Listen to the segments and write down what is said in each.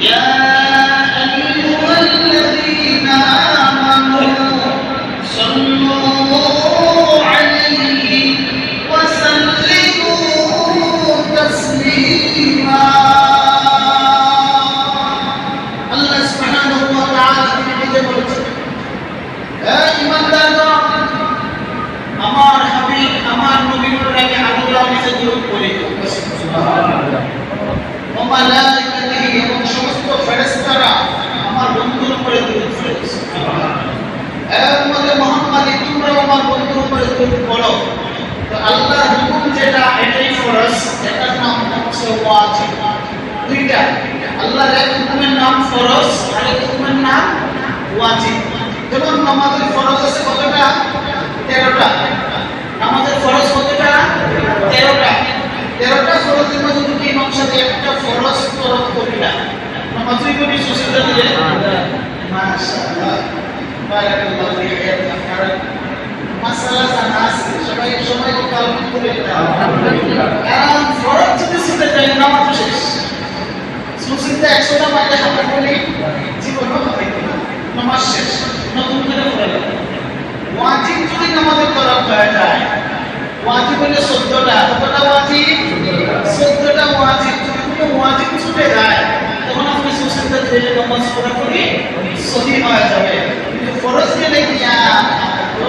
يا ওয়াজিব যেমন নামাজের আছে কতটা? তেরোটা। নামাজের ফরজ কতটা? তেরোটা। তেরোটা ফরজের মধ্যে যদি ইমাম একটা ফরজ তরফ করিলা নামাজই করি সুসিদা দিয়ে মাশাআল্লাহ। বারাকাল্লাহু সবাই কালম করে কারণ ফরজ যদি নামাজ শেষ। সুসিদা একশোটা পাইলে হাতে বলি জীবন নামাজ শেষ। নতুন করে পড়ে ওয়াজিব যদি নামাজের তরফ হয়ে যায়, ওয়াজিব হলে চোদ্দটা কতটা ওয়াজিব? চোদ্দটা ওয়াজিব। যদি কোনো ওয়াজিব ছুটে যায়, তখন আপনি সুসিদা দিয়ে নামাজ পড়া করি সহি হয়ে যাবে। কিন্তু ফরজ গেলে কি তো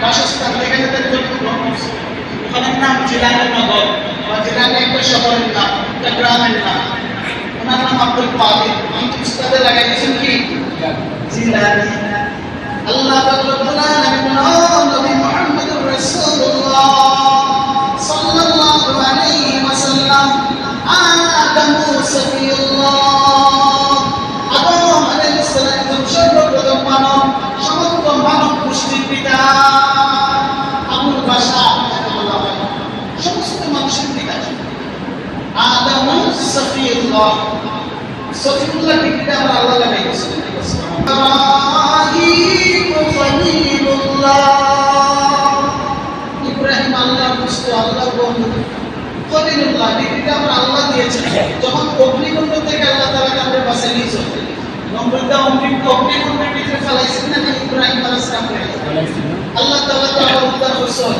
নাম বাসস্থান থেকে তাদের জন্মগ্রহণ মুদ্দা অমৃত না যে ইব্রাহিম আলাইহিসসালামকে আল্লাহ তাআলা তো আমার উদ্ধার করছেন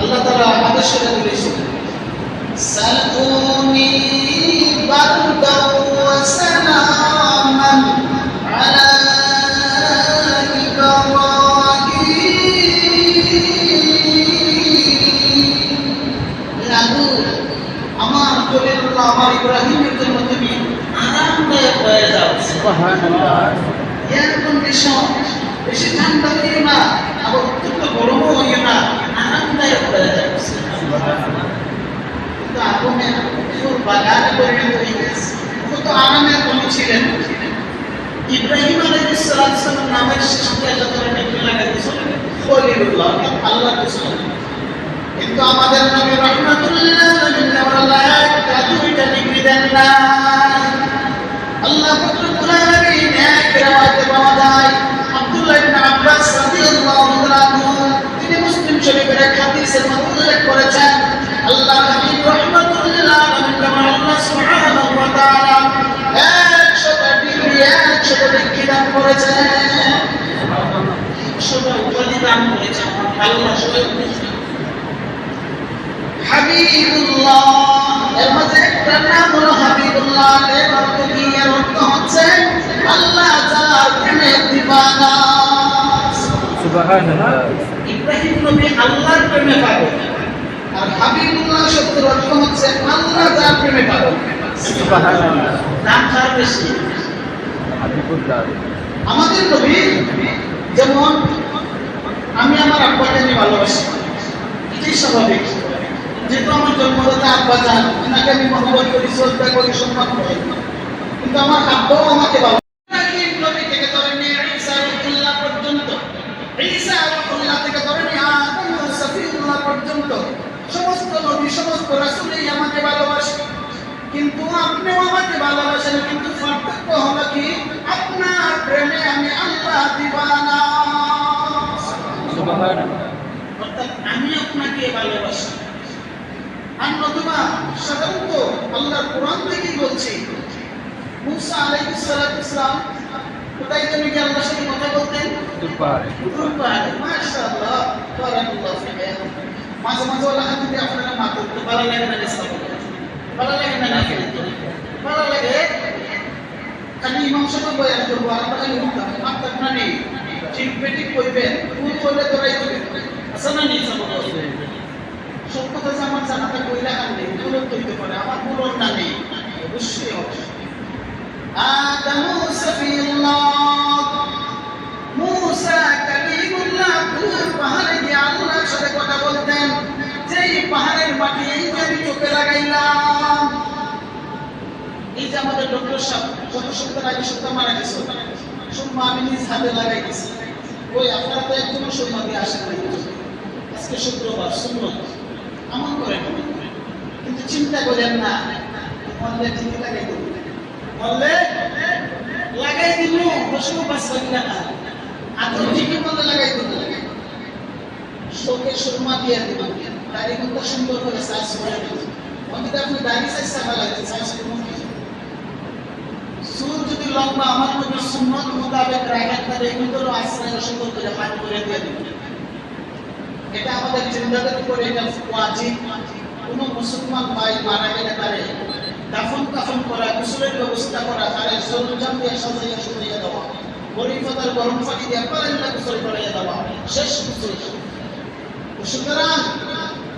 আল্লাহ তাআলা আদেশ করে দিয়েছেন সালুনি বারদাও আমার জন্য আমার ইব্রাহিমের জন্য তুমি আরামদায়ক হয়ে কন্ডিশন বেশি ঠান্ডা হইও না আবার অত্যন্ত গরমও হইও না আরামদায়ক হয়ে যাও কিন্তু হয়ে কোনো ছিলেন ইব্রাহিম আলাইহিস সালাম নামের শেষে খলিলুল্লাহ আল্লাহ রাসূল কিন্তু আমাদের নবী রহমাতুল্লাহ আলাইহি আল্লাহ একটা দুইটা ডিগ্রি দেন না উল্লেখ করেছেন আল্লাহ হাবিব রহমাতুল্লিল আলামিন যেমন আল্লাহ সুবহানাহু ওয়া তাআলা 100 ডিগ্রি 100 ডিগ্রি দান করেছেন। সুবহানাল্লাহ 100 উপাধি দান করেছেন। আল্লাহ সুবহানাহু হাবিবুল্লাহ এর মাঝে একটা নাম হলো হাবিবুল্লাহ এর অর্থ কি? এর অর্থ হচ্ছে আল্লাহ তাআলার প্রেমে দিবানা সুবহানাল্লাহ। ইব্রাহিম নবী আল্লাহর প্রেমে পাগল হাবিবুল্লাহ শব্দের অর্থ হচ্ছে আল্লাহ যার প্রেমে পাগল দাম কার বেশি। আমাদের নবী যেমন আমি আমার আব্বাকে আমি ভালোবাসি এটাই স্বাভাবিক। যেহেতু আমার জন্মদাতা আব্বা যান ওনাকে আমি মহব্বত করি শ্রদ্ধা করি সম্মান করি। কিন্তু আমার আব্বাও আমাকে অর্থাৎ আমি আপনাকে ভালোবাসি। আর নতুবা সাধারণত আল্লাহর কোরআন থেকেই বলছি মুসা আলাইহিস সালাতু ইসলাম কোথায় তুমি কি আল্লাহর সাথে কথা বলতেন? পাহাড়ে। মাশাআল্লাহ বারাকাল্লাহু ফিকা। মাঝে মাঝে ওলা যদি আপনারা মাথা তো ভালো লাগে না ইসলাম ভালো লাগে না নাকি ভালো লাগে? খালি ইমাম সাহেব বয়ান করব আর আমরা খালি উঠতাম নেই ঠিক বেঠিক কইবেন। করলে তোরাই দিবেন আছে না নেই সব কথা যে আমার জানাতে কইলা নেই ভুল তৈরি করে আমার না নেই অবশ্যই অবশ্যই সফিউল্লাহ মুসা কালিমুল্লাহ তুর পাহাড়ে গিয়ে আল্লাহর সাথে কথা বলতেন যেই পাহাড়ের মাটি এই যে আমি চোখে লাগাইলাম এই যে আমাদের ডক্টর সাহেব, কত সপ্তাহ আগে সপ্তাহ মারা গেছে। সুরমা আমি নিজ হাতে লাগাই গেছি ওই আপনার তো একদম দিয়ে আসেন নাই। আজকে শুক্রবার, সুন্নত। আমল করেন কিন্তু চিন্তা করেন না মরলে ঠিকই লাগাই দেবো মরলে লাগাই দিব বসে পাঁচ না। আতর ঠিকই মরলে লাগাই দেবো শোকে সুরমা দিয়ে দিব। দাড়ি মতো সুন্দর করে সাইজ করে দিব। অন্তত আপনি দাড়ি সাইজ সাফা লাগে সাইজ করুন। সুর যদি লম্বা আমার নবীর সুন্নত মোতাবেক রাখার তাহলে এগুলো আশ্রয় সুন্দর করে পানি করে দিয়ে দিব। এটা আমাদের জিন্দাদের উপরে কোন মুসলমান ভাই মারা গেলে তারে দাফন কাফন করা, গোসলের ব্যবস্থা করা, তারে সরঞ্জাম দিয়ে সাজাইয়া সাজাইয়া দেওয়া, গরিবতার গরম পানি দিয়ে পালাইলা গোসল করাইয়া দেওয়া, শেষ গোসল সুতরাং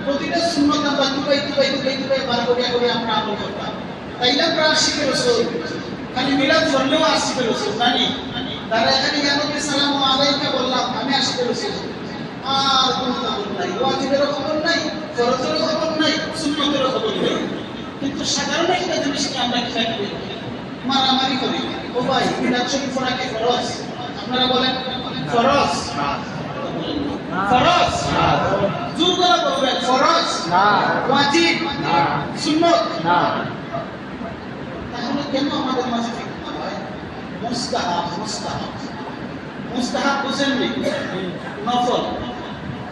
প্রতিটা সুন্নত আমরা দুবাই দুবাই দুবাই দুবাই বার করিয়া করে আমরা আমল করতাম। তাইলে আমরা আশিকে রসুল খালি মিলাদ ধরলেও আশিকে রসুল জানি। তারা এখানে ইয়ানবী সালাম আলাইকা বললাম আমি আশিকে রসুল আর কোনো খবর নাই ওয়াজিবেরও খবর নাই ফরজেরও খবর নাই সুন্নতেরও খবর নাই। কিন্তু সাধারণ একটা জিনিসকে আমরা খেয়াল করি মারামারি করি। ও ভাই মিলাদ শরীফ পড়া কি ফরজ? আপনারা বলেন ফরজ? ফরজ? জোর করে বলবেন ফরজ? ওয়াজিব? সুন্নত? তাহলে কেন আমাদের মাঝে ফিতনা হয়? মুস্তাহাব মুস্তাহাব। মুস্তাহাব বুঝেননি? নফল।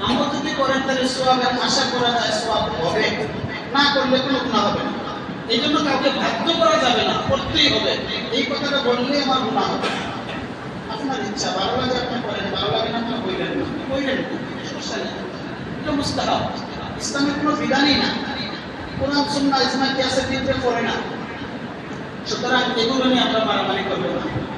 আমল যদি করেন, তাহলে সোয়াবের আশা করা যায় সোয়াব হবে। না করলে কোনো গুণা হবে না। এই জন্য কাউকে বাধ্য করা যাবে না, করতেই হবে। এই কথাটা বললেই আমার গুণা হবে। আপনার ইচ্ছা, ভালো লাগে আপনি করেন, ভালো লাগে না আপনি কইলেন না। কইলেন না সমস্যা নেই। এটা মুস্তাহাব। ইসলামের কোনো বিধানই না কোরআন, সুন্নাহ ইসলাম কি আছে দিতে করে না। সুতরাং এগুলো নিয়ে আমরা মারামারি করব না।